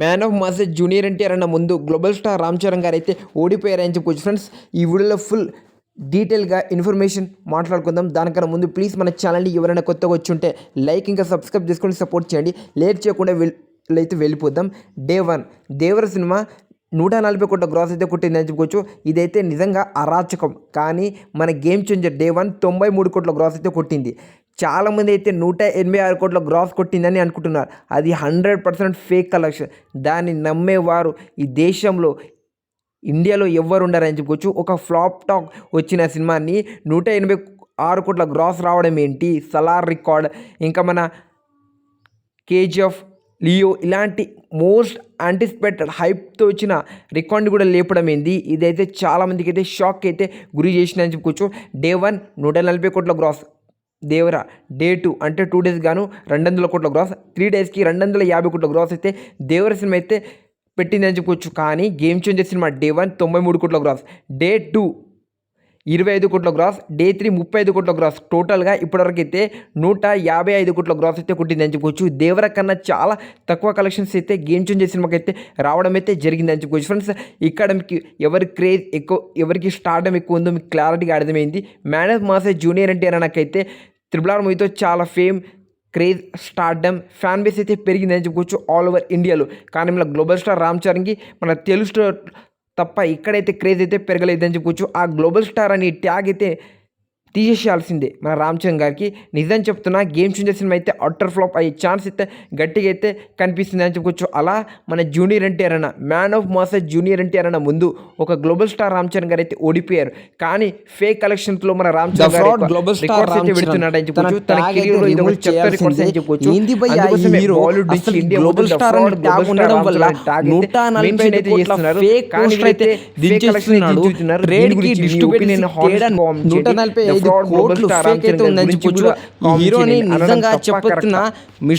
Man of masses junior NTR అన్న ముందు global star Ram Charan గారు అయితే ఓడిపోయారని చెప్పుకోవచ్చు ఫ్రెండ్స్ ఈ వీడియోలో ఫుల్ డీటెయిల్గా ఇన్ఫర్మేషన్ మాట్లాడుకుందాం. దానికన్నా ముందు ప్లీజ్ మన ఛానల్ని ఎవరైనా కొత్తగా వచ్చి ఉంటే లైక్ ఇంకా సబ్స్క్రైబ్ చేసుకొని సపోర్ట్ చేయండి. లేట్ చేయకుండా వెల్ అయితే వెళ్ళిపోదాం. డే వన్ దేవర సినిమా నూట నలభై కోట్ల గ్రాస్ అయితే కొట్టింది అని చెప్పుకోవచ్చు ఇదైతే నిజంగా అరాచకం. కానీ మన గేమ్ చేంజర్ డే వన్ తొంభై మూడు కోట్ల గ్రాస్ అయితే కొట్టింది. చాలామంది అయితే నూట ఎనభై ఆరు కోట్ల గ్రాఫ్ కొట్టిందని అనుకుంటున్నారు. అది హండ్రెడ్ పర్సెంట్ ఫేక్ కలెక్షన్ దాన్ని నమ్మేవారు ఈ దేశంలో ఇండియాలో ఎవ్వరు ఉండరని చెప్పుకోవచ్చు. ఒక ఫ్లాప్ టాక్ వచ్చిన సినిమాని నూట ఎనభై ఆరు కోట్ల గ్రాస్ రావడం ఏంటి? సలార్ రికార్డ్ ఇంకా మన కేజీఎఫ్ లియో ఇలాంటి మోస్ట్ యాంటిసిపేటెడ్ హైప్తో వచ్చిన రికార్డ్ కూడా లేపడం ఏంది? ఇదైతే చాలామందికి అయితే షాక్ అయితే గురి చేసిందని చెప్పుకోవచ్చు. డే వన్ నూట నలభై కోట్ల గ్రాస్ దేవరా డే టూ అంటే టూ డేస్ గాను రెండు వందల కోట్ల గ్రాస్ త్రీ డేస్కి రెండు వందల యాభై కోట్ల గ్రాస్ అయితే దేవర సినిమా అయితే పెట్టిందని చెప్పుకోవచ్చు కానీ గేమ్ చేంజర్ సినిమా డే వన్ తొంభై మూడు కోట్ల గ్రాస్ డే టూ ఇరవై ఐదు కోట్ల గ్రాస్ డే త్రీ ముప్పై ఐదు కోట్ల గ్రాస్ టోటల్గా ఇప్పటివరకు అయితే నూట యాభై ఐదు కోట్ల గ్రాస్ అయితే కొట్టిందని చెప్పుకోవచ్చు. దేవర కన్నా చాలా తక్కువ కలెక్షన్స్ అయితే గేమ్ చేంజర్ సినిమాకి అయితే రావడం అయితే జరిగిందని చెప్పుకోవచ్చు. ఫ్రెండ్స్ ఇక్కడ మీకు ఎవరి క్రేజ్ ఎక్కువ ఎవరికి స్టార్డమ్ ఎక్కువ ఉందో మీకు క్లారిటీగా అర్థమైంది. మ్యాన్ ఆఫ్ మాసే జూనియర్ అంటే నాకైతే త్రిబుల్ ఆర్ మూవీతో చాలా fame craze stardom fan base అయితే పెరిగిందని చెప్పుకోవచ్చు ఆల్ ఓవర్ ఇండియాలో. కానీ మన గ్లోబల్ స్టార్ రామ్ చరణ్కి మన తెలుగు తప్ప ఇక్కడైతే క్రేజ్ అయితే పెరగలేదని చెప్పుకోవచ్చు ఆ గ్లోబల్ స్టార్ అని ట్యాగ్ అయితే తీసేసేయాల్సిందే మన రామ్ చరణ్ గారికి నిజం చెప్తున్నా గేమ్ చేంజర్ సినిమా అయితే అట్టర్ ఫ్లాప్ అయ్యే ఛాన్స్ అయితే గట్టిగా అయితే కనిపిస్తుంది అని చెప్పుకోవచ్చు అలా మన జూనియర్ ఎన్టీఆర్ అన్న man of masses junior NTR అన్న ముందు ఒక గ్లోబల్ స్టార్ రామ్ చరణ్ గారు అయితే ఓడిపోయారు కానీ ఫేక్ కలెక్షన్స్లో మన రామ్ చరణ్ గారు అయితే రామ్ చరణ్ పెడుతున్నాడు అని తన చెప్పుకోవచ్చు తన tag career లో అయితే ఇది ఒక చెత్త records అని. చెప్పొచ్చు అందుకోసమే నుంచి star ఉండడం రామ్ వల్ల నూట నలభై అయితే చేస్తున్నారు. కానీ poster అయితే. Trade దీని కి నూట. నలభై ఐదు కోట్లు చరణ్ అయితే ఉందని చెప్పొచ్చు హీరోని నిజంగా? చెప్తున్నా